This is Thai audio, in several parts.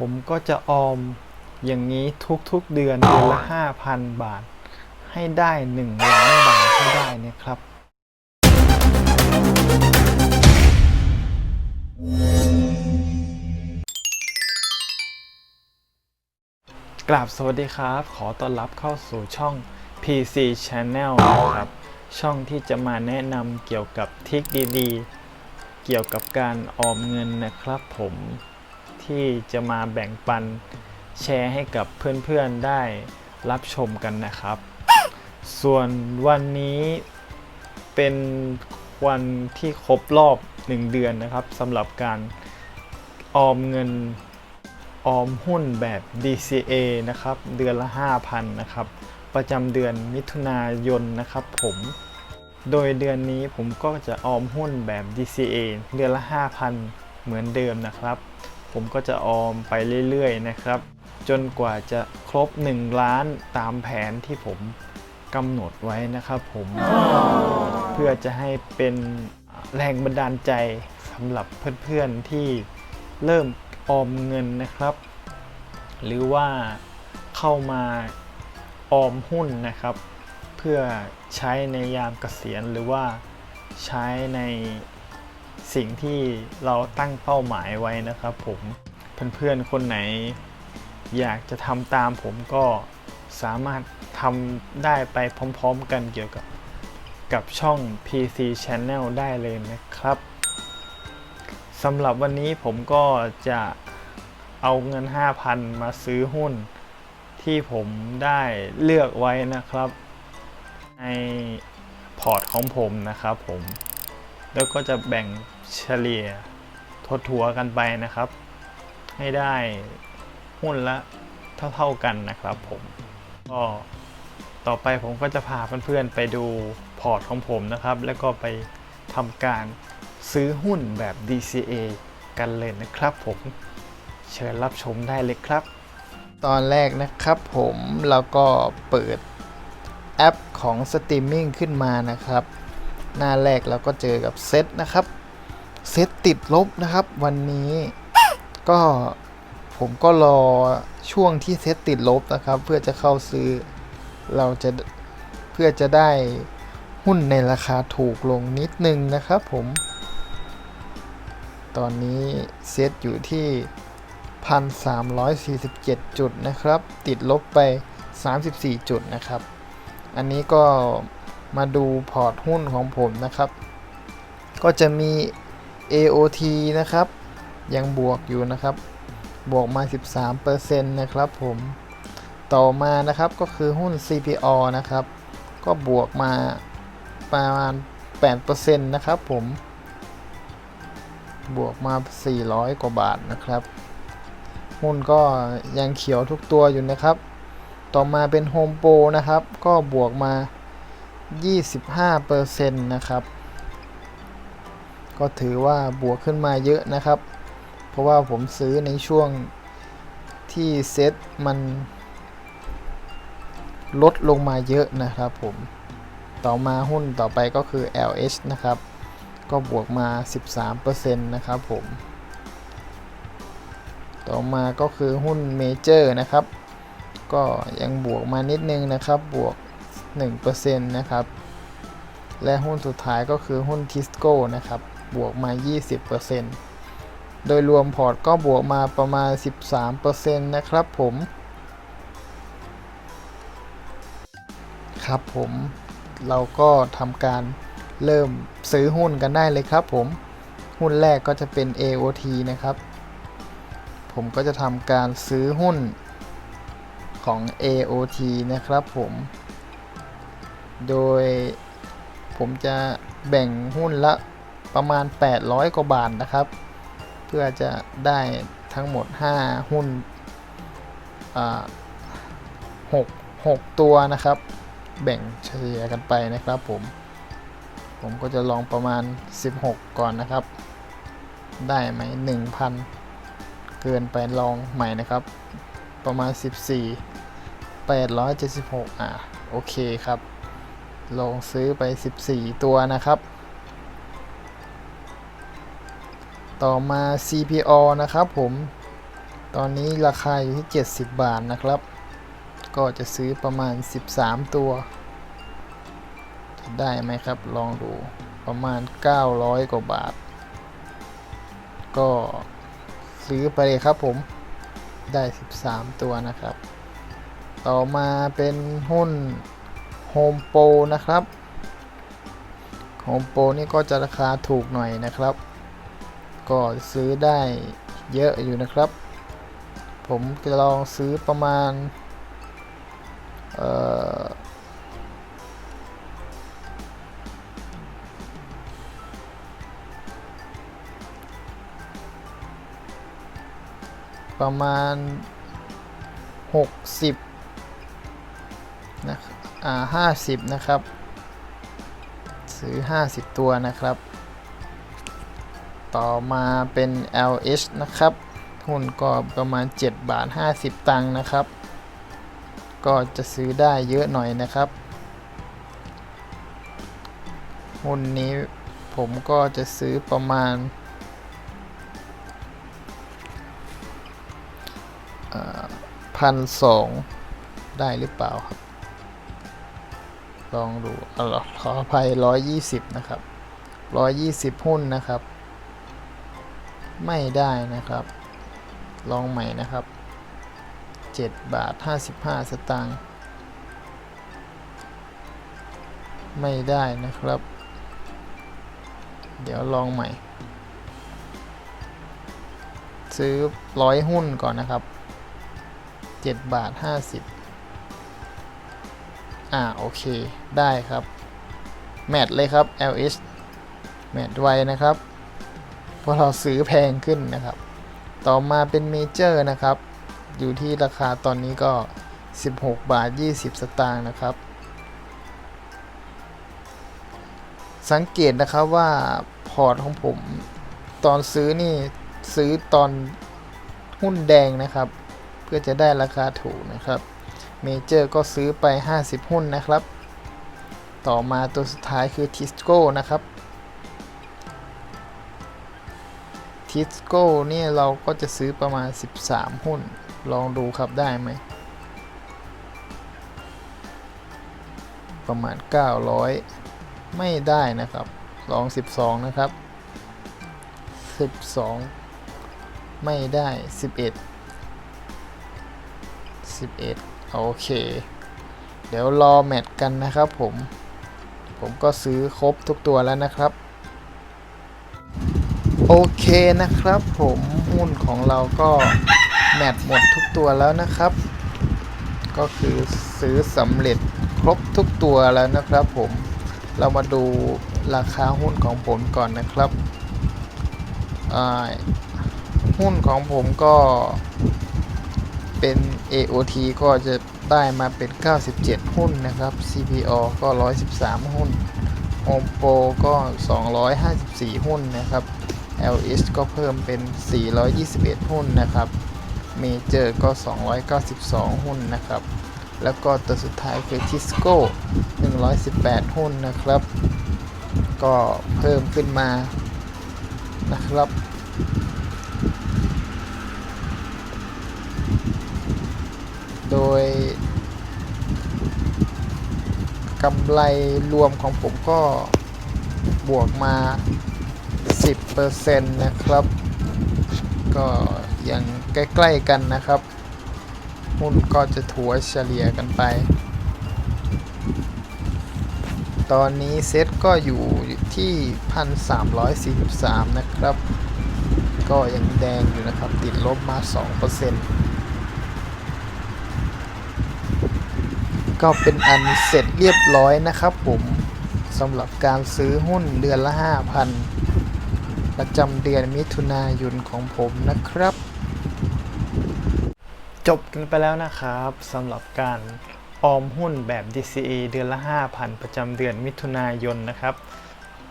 ผมก็จะออมอย่างนี้ทุกๆเดือนเดือนละ 5,000 บาท ให้ได้ 1 ล้านบาทให้ได้เนะครับ กราบสวัสดีครับ ขอต้อนรับเข้าสู่ช่อง PC Channel นะครับ ช่องที่จะมาแนะนำเกี่ยวกับทริคดีๆ เกี่ยวกับการออมเงินนะครับผม ที่จะมาแบ่งปันแชร์ให้กับเพื่อนๆได้รับชมกันนะครับ ส่วนวันนี้เป็นวันที่ครบรอบ 1 เดือนนะครับสำหรับการออมเงินออมหุ้นแบบ DCA นะครับ เดือนละ 5,000 นะครับ ประจำเดือนมิถุนายนนะครับผม โดยเดือนนี้ผมก็จะออมหุ้นแบบ DCA เดือนละ 5,000 เหมือนเดิมนะครับ ผมก็จะออมไปเรื่อยๆนะครับ จนกว่าจะครบ 1 ล้านตามแผนที่ผมกำหนดไว้นะครับผม เพื่อจะให้เป็นแรงบันดาลใจสำหรับเพื่อนๆที่เริ่มออมเงินนะครับ หรือว่าเข้ามาออมหุ้นนะครับ เพื่อใช้ในยามเกษียณหรือว่าใช้ใน สิ่งที่เราตั้งเป้าหมายไว้นะครับ ผมเพื่อนๆคนไหน อยากจะทำตามผมก็สามารถทำได้ไปพร้อมๆกันเกี่ยวกับกับช่อง PC Channel ได้เลยนะครับสำหรับวันนี้ผมก็จะเอาเงิน 5,000 มาซื้อหุ้นที่ผมได้เลือกไว้นะครับ ในพอร์ตของผมนะครับผม แล้วก็จะแบ่ง เฉลี่ยทดทัวกันไปนะครับ ให้ได้หุ้นละเท่าๆกันนะครับผมก็ต่อไปผมก็จะพาเพื่อนๆไปดูพอร์ตของผมนะครับ แล้วก็ไปทำการซื้อหุ้นแบบ DCA กันเลยนะครับผมเชิญรับชมได้เลยครับ ตอนแรกนะครับผมเราก็เปิดแอปของสตรีมมิ่งขึ้นมานะครับ หน้าแรกเราก็เจอกับเซตนะครับ เซตติดลบนะครับ วันนี้ก็ผมก็รอช่วงที่เซตติดลบนะครับ เพื่อจะเข้าซื้อเราจะเพื่อจะได้หุ้นในราคาถูกลงนิดนึงนะครับผม ตอนนี้เซตอยู่ที่ 1,347 จุดนะครับ ติดลบไป 34 จุดนะครับ อันนี้ก็มาดูพอร์ตหุ้นของผมนะครับ ก็จะมี AOT นะครับ ยังบวกอยู่นะครับ บวกมา 13%นะครับผมต่อมานะครับก็คือหุ้น CPO นะครับ ก็บวกมาประมาณ 8%นะครับผม บวกมา 400 กว่าบาทนะครับ หุ้นก็ยังเขียวทุกตัวอยู่นะครับ ต่อมาเป็น Home Pro นะครับ ก็บวกมา 25%นะครับ ก็ถือว่าบวกขึ้นมาเยอะนะครับ เพราะว่าผมซื้อในช่วงที่เซ็ตมันลดลงมาเยอะนะครับผม ต่อมาหุ้นต่อไปก็คือ LH นะครับ ก็บวกมา 13%นะครับผม ต่อมาก็คือหุ้นเมเจอร์นะครับ ก็ยังบวกมานิดนึงนะครับ บวก 1%นะครับ และหุ้นสุดท้ายก็คือหุ้นทิสโก้นะครับ บวกมา 20%โดยรวมพอร์ตก็บวกมาประมาณ 13%นะครับผม ครับผมเราก็ทำการเริ่มซื้อหุ้นกันได้เลยครับผม หุ้นแรกก็จะเป็น AOT นะครับ ผมก็จะทำการซื้อหุ้นของ AOT นะครับผม โดยผมจะแบ่งหุ้นละ ประมาณ 800 กว่าบาทนะครับ เพื่อจะได้ทั้งหมด 5 หุ้นหกหกตัวนะครับ แบ่งเฉลี่ยกันไปนะครับผม ผมก็จะลองประมาณ 16 ก่อนนะครับ ได้ไหม1,000 เกินไปลองใหม่นะครับ ประมาณ 14 876 อะ โอเคครับ ลองซื้อไป 14 ตัวนะครับ ต่อมา CPO นะครับผม ตอนนี้ราคาอยู่ที่ 70 บาทนะครับ ก็จะซื้อประมาณ 13 ตัว จะได้ไหมครับ ลองดู ประมาณ 900 กว่าบาท ก็ซื้อไปเลยครับผม ได้ 13 ตัวนะครับ ต่อมาเป็นหุ้น Home Pro นะครับ Home Pro นี่ก็จะราคาถูกหน่อยนะครับ ก็ซื้อได้เยอะอยู่นะครับ ผมจะลองซื้อประมาณเอ่อประมาณ 60นะครับอ่า50 นะครับ ซื้อ 50 ตัวนะครับ ต่อมาเป็น LH นะครับ หุ้นก็ประมาณ 7 บาท 50 ตังค์นะครับ ก็จะซื้อได้เยอะหน่อยนะครับ หุ้นนี้ผมก็จะซื้อประมาณพันสองได้หรือเปล่าครับลองดูอาล่ะขออภัย120 นะครับ 120 หุ้นนะครับ ไม่ได้นะครับ ลองใหม่นะครับ 7 บาท 55 สตางค์ไม่ได้นะครับ เดี๋ยวลองใหม่ ซื้อร้อยหุ้นก่อนนะครับ 7 บาท 50 อ่า โอเค ได้ครับ แมทเลยครับ LH แมทไวนะครับ ราะเราซื้อแพงขึ้นนะครับ ต่อมาเป็นเมเจอร์นะครับ อยู่ที่ราคาตอนนี้ก็ 16 บาท 20 สตางค์นะครับ สังเกตนะครับว่าพอร์ตของผมตอนซื้อนี่ซื้อตอนหุ้นแดงนะครับ เพื่อจะได้ราคาถูกนะครับเมเจอร์ก็ซื้อไป 50 หุ้นนะครับ ต่อมาตัวสุดท้ายคือทิสโก้นะครับ ทิสโก้เนี่ยเราก็จะซื้อประมาณ 13 หุ้น ลองดูครับได้ไหม ประมาณ 900 ไม่ได้นะครับ ลอง 12 นะครับ 12 ไม่ได้ 11 11 โอเค เดี๋ยวรอแมทกันนะครับผม ผมก็ซื้อครบทุกตัวแล้วนะครับ โอเคนะครับผมหุ้นของเราก็แมทหมดทุกตัวแล้วนะครับ ก็คือซื้อสำเร็จครบทุกตัวแล้วนะครับผมเรามาดูราคาหุ้นของผมก่อนนะครับหุ้นของผมก็เป็น AOT ก็จะได้มาเป็น 97 หุ้นนะครับ CPO ก็ 113 หุ้น Home Pro ก็ 254 หุ้นนะครับ LH ก็เพิ่มเป็น 421 หุ้นนะครับ Major ก็ 292 หุ้นนะครับ แล้วก็ตัวสุดท้ายคือ Tisco 118 หุ้นนะครับ ก็เพิ่มขึ้นมานะครับ โดยกำไรรวมของผมก็บวกมา 10%นะครับ ก็ยังใกล้ๆกันนะครับหุ้นก็จะถัวเฉลี่ยกันไป ตอนนี้เซ็ตก็อยู่ที่ 1,343 นะครับ ก็ยังแดงอยู่นะครับ ติดลบมา 2%ก็เป็นอันเสร็จเรียบร้อยนะครับผมสำหรับการซื้อหุ้นเดือนละ 5,000 ประจำเดือนมิถุนายนของผมนะครับ จบกันไปแล้วนะครับสำหรับการออมหุ้นแบบ DCA เดือนละ 5,000 ประจำเดือนมิถุนายนนะครับ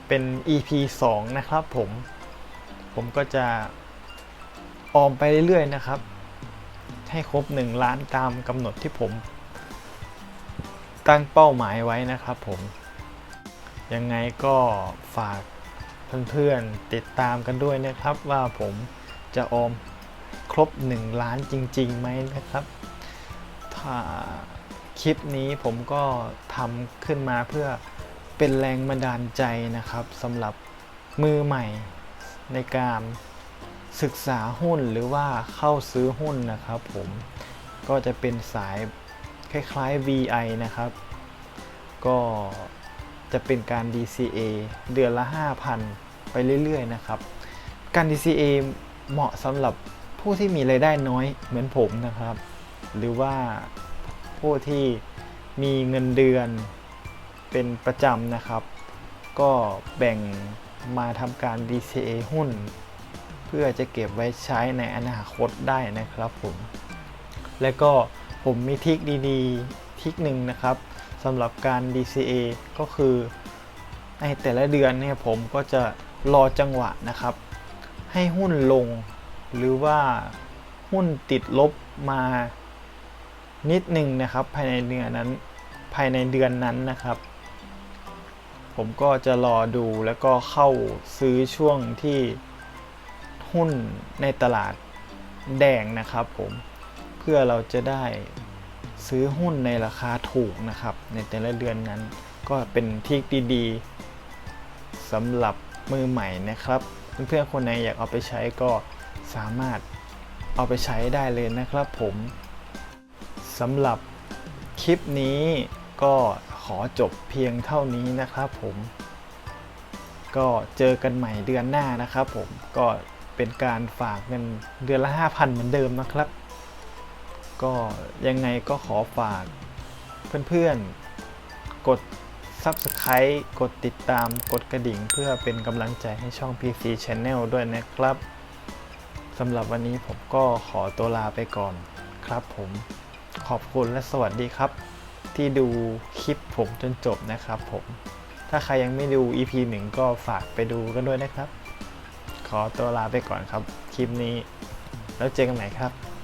เป็น EP 2 นะครับผม ผมก็จะออมไปเรื่อยๆนะครับ ให้ครบ 1 ล้านตามกำหนดที่ผม ตั้งเป้าหมายไว้นะครับผม ยังไงก็ฝาก เพื่อนๆติดตามกันด้วยนะครับว่าผมจะออมครบ 1 ล้านจริงๆไหมนะครับ ถ้าคลิปนี้ผมก็ทำขึ้นมาเพื่อเป็นแรงบันดาลใจนะครับสำหรับมือใหม่ในการศึกษาหุ้นหรือว่าเข้าซื้อหุ้นนะครับ ผมก็จะเป็นสายคล้ายๆ VI นะครับ ก็ จะเป็นการ DCA เดือนละ 5,000 ไปเรื่อยๆนะครับ การ DCA เหมาะสำหรับผู้ที่มีรายได้น้อยเหมือนผมนะครับ หรือว่าผู้ที่มีเงินเดือนเป็นประจำนะครับ ก็แบ่งมาทำการ DCA หุ้น เพื่อจะเก็บไว้ใช้ในอนาคตได้นะครับผม และก็ผมมีทิคดีๆ ทิคหนึ่งนะครับ สำหรับการ DCA ก็คือในแต่ละเดือนเนี่ยผมก็จะรอจังหวะนะครับ ให้หุ้นลงหรือว่าหุ้นติดลบมานิดหนึ่งนะครับ ภายในเดือนนั้นภายในเดือนนั้นนะครับ ผมก็จะรอดูแล้วก็เข้าซื้อช่วงที่หุ้นในตลาดแดงนะครับผมเพื่อเราจะได้ ซื้อหุ้นในราคาถูกนะครับ ในแต่ละเดือนนั้น ก็เป็นทริคดีๆสำหรับมือใหม่นะครับ เพื่อนๆคนไหนอยากเอาไปใช้ก็สามารถเอาไปใช้ได้เลยนะครับผมสำหรับคลิปนี้ก็ขอจบเพียงเท่านี้นะครับผม ก็เจอกันใหม่เดือนหน้านะครับผมก็เป็นการฝากเงินเดือนละ 5,000 เหมือนเดิมนะครับ ก็ยังไงก็ขอฝากเพื่อนๆ กด Subscribe กดติดตามกดกระดิ่งเพื่อเป็นกำลังใจให้ช่อง PC Channel ด้วยนะครับสำหรับวันนี้ผมก็ขอตัวลาไปก่อนครับผมขอบคุณและสวัสดีครับ ที่ดูคลิปผมจนจบนะครับผม ถ้าใครยังไม่ดู EP 1 ก็ฝากไปดูกันด้วยนะครับ ขอตัวลาไปก่อนครับ คลิปนี้ แล้วเจอกันใหม่ครับ